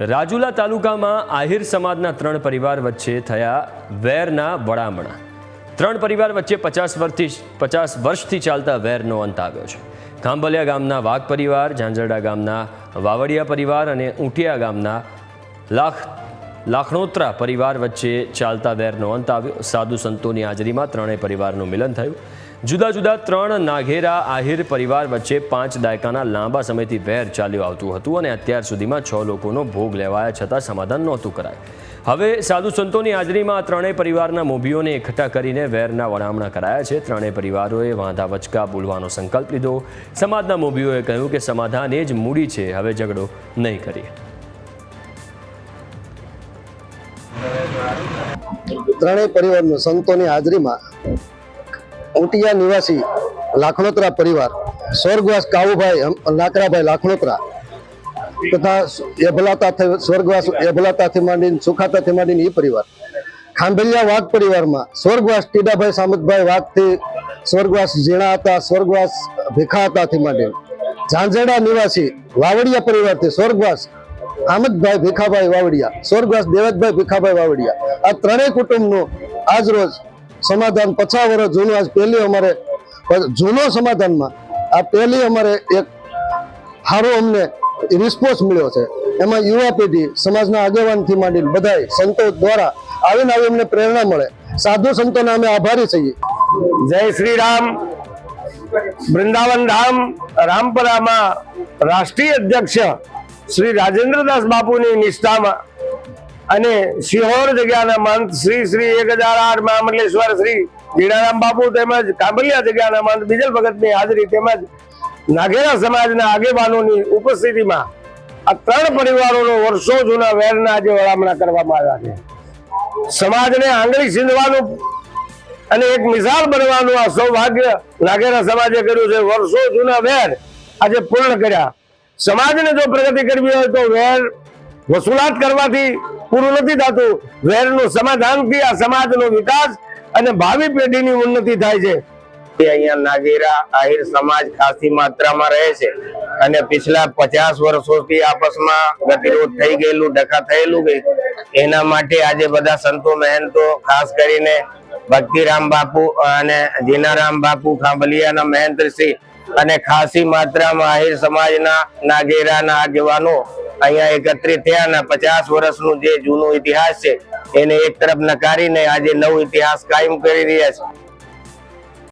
રાજુલા તાલુકામાં આહિર સમાજના ત્રણ પરિવાર વચ્ચે થયા વેરના વડામણા. ત્રણ પરિવાર વચ્ચે પચાસ વર્ષથી પચાસ વર્ષથી ચાલતા વેરનો અંત આવ્યો છે. ખાંભલિયા ગામના વાઘ પરિવાર, ઝાંઝરડા ગામના વાવડિયા પરિવાર અને ઊંટિયા ગામના લાખ લાખણોત્રા પરિવાર વચ્ચે ચાલતા વેરનો અંત આવ્યો. સાધુ સંતોની હાજરીમાં ત્રણેય પરિવારનું મિલન થયું. જુદા જુદા ત્રણ નાઘેરા આહિર પરિવાર વચ્ચે પાંચ દાયકાના લાંબા સમયથી વેર ચાલ્યું આવતું હતું અને અત્યાર સુધીમાં છ લોકોનો ભોગ લેવાયા છતાં સમાધાન નહોતું કરાય. હવે સાધુ સંતોની હાજરીમાં ત્રણેય પરિવારના મોભીઓને એકઠા કરીને વેરના વડામણા કરાયા છે. ત્રણેય પરિવારોએ વાંધા વચકા બોલવાનો સંકલ્પ લીધો. સમાજના મોભીઓએ કહ્યું કે સમાધાન એ જ મૂડી છે. હવે ઝઘડો નહીં કરીએ. ત્રણેય પરિવારનું સંતોની હાજરીમાં ઉટિયા નિવાસી લાખણોત્રા પરિવાર, સ્વર્ગવાસ કાવુભાઈ લાકરાભાઈ લાખણોત્રા તથા એભલાતા સ્વર્ગવાસ એભલાતાથી માંડીને, સુખાતાથી માંડીને એ પરિવાર. ખાંભેલિયા વાઘ પરિવારમાં સ્વર્ગવાસ ટીડાભાઈ સામતભાઈ વાઘથી સ્વર્ગવાસ ઝીણા હતા, સ્વર્ગવાસ ભીખા હતાથી માંડીને. ઝાંઝેડા નિવાસી વાવડિયા પરિવારથી સ્વર્ગવાસ આમદભાઈ ભીખાભાઈ વાવડિયા, સ્વર્ગવાસ દેવતભાઈ ભીખાભાઈ વાવડિયા. આ ત્રણેય કુટુંબનું આજ રોજ સમાધાન પચાસ વર્ષ જૂનું, આજ પહેલી અમારે જૂનો સમાધાનમાં, આ પહેલી અમારે એક સારો અમને રિસ્પોન્સ મળ્યો છે. એમાં યુવા પેઢી, સમાજના આગેવાનથી માંડીને બધાય સંતો દ્વારા આવીને આવી અમને પ્રેરણા મળે. સાધુ સંતોના અમે આભારી છીએ. જય શ્રી રામ વૃંદાવન ધામ, રામપરામાં રાષ્ટ્રીય અધ્યક્ષ શ્રી રાજેન્દ્રદાસ બાપુની નિષ્ઠામાં અને સિહોર જગ્યાના મંત શ્રી શ્રી એક હજાર આઠ મહામંડલેશ્વર શ્રી જીણારામ બાપુ તેમજ કાંબલિયા જગ્યાના મંત બીજલ ભગતની હાજરી તેમજ નાઘેરા સમાજના આગેવાનોની ઉપસ્થિતિમાં આ ત્રણ પરિવારોનો વર્ષો જૂના વેરના આજે વળામણા કરવામાં આવ્યા છે. સમાજને આંગળી સીંધવાનું અને એક મિસાલ બનવાનું આ સૌભાગ્ય નાગેરા સમાજે કર્યું છે. વર્ષો જૂના વેર આજે પૂર્ણ કર્યા. સમાજને જો પ્રગતિ કરવી હોય તો વેર વસૂલાત કરવાથી પૂરું નથી થતું. વેરનું સમાધાનથી આ સમાજનો વિકાસ અને ભાવિ પેઢીની ઉન્નતિ થાય છે. અહીંયા નાગેરા આહિર સમાજ ખાસી માત્રામાં રહે છે. અને પિછલા પચાસ વર્ષોથી આપસમાં ગતિરોધ થઈ ગયેલું, ડખા થયેલું કે એના માટે આજે બધા સંતો, મહેનતો, ખાસ કરીને ભક્તિરામ બાપુ અને જીનારામ બાપુ, ખાંભલિયાના મહેન્દ્રશ્રી અને ખાસી માત્રામાં આહિર સમાજના નાગેરાના આગેવાનો અહીંયા એકત્રિત થયા અને પચાસ વર્ષનું જે જૂનો ઇતિહાસ છે, એને એક તરફ નકારીને આજે નવો ઇતિહાસ કાયમ કરી રહ્યા છે.